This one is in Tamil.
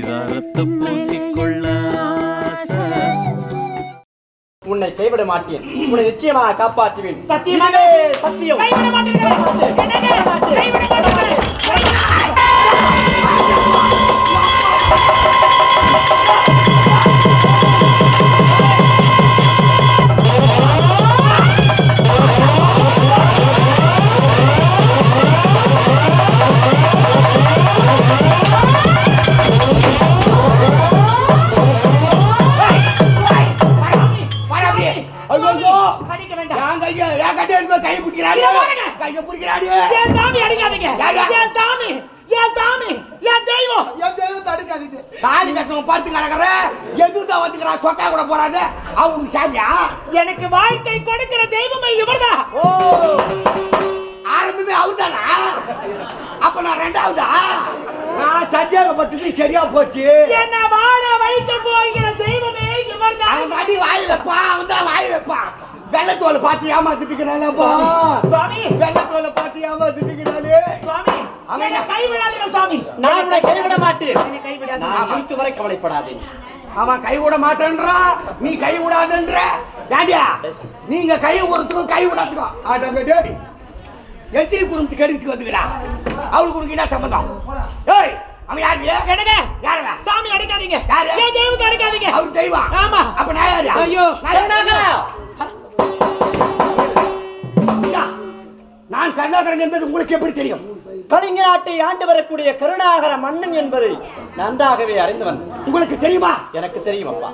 பரிதாரத்தை பூசிக்கொள்ள. உன்னை கைவிட மாட்டேன் உன்னை நிச்சயமாக காப்பாற்றுவேன் சத்தியமாக? சத்தியம் கைவிட மாட்டீர்களே. கை பிடிக்கிறாடி. கைய பிடிக்கிறாடி என் சாமி அடிக்காதீங்க. என் சாமி, என் சாமி, என் தெய்வம். என் தெய்வம் தடுக்காதீங்க தாலி கட்டணும் பார்த்து கிடக்குற எதுவும் வந்துக்கிறா சொக்கா கூட போடாது. அவனுக்கு சாமியா? எனக்கு வாழ்க்கை கொடுக்கிற தெய்வமே இவர்தான். ஓ. ஆரம்பமே அவர்தானா? அப்ப நான் ரெண்டாவதா? நான் சந்தேகப்பட்டது சரியா போச்சு. என்ன வாழ வைத்து போகிற தெய்வமே இவர்தான். அவன் அடி வாய் வைப்பான் அவன் தான் வாய் வைப்பான். வெள்ளத்தோலை பார்த்து ஏமாத்திட்டுக்கிறானப்பா சுவாமி வெள்ளத்தோலை பார்த்து ஏமாத்திட்டுக்கிறானே சுவாமி அவன் என்னை கைவிடாதீர்கள் சாமி நான் உன்னை கைவிட மாட்டேன். என்னை கைவிடாதீர்கள். நான் இருக்கு வரை கவலைப்படாதே. அவன் கை விட மாட்டேன்றா? நீ கை விடாதன்ற? ஏண்டியா நீங்க கை ஒருத்துக்கும் கை விடாதுக்கும் ஆட்டங்க டேய். எத்திரி குடும்பத்துக்கு எடுத்துக்கு வந்துக்கிறா அவளுக்கு உனக்கு என்ன சம்மந்தம் ஏய் அவன் யாரு என்னங்க? யாருங்க சாமி அடிக்காதீங்க. யாரு? தெய்வத்தை அடிக்காதீங்க? அவர் தெய்வம். ஆமா. அப்ப நான் யாரு! ஐயா, நான் கருணாகரன் என்பது உங்களுக்கு எப்படி தெரியும்? கலிங்க நாட்டை ஆண்டு வரக்கூடிய கருணாகர மன்னன் என்பதை நன்றாகவே அறிந்தவன். உங்களுக்கு தெரியுமா? எனக்கு தெரியும் அப்பா.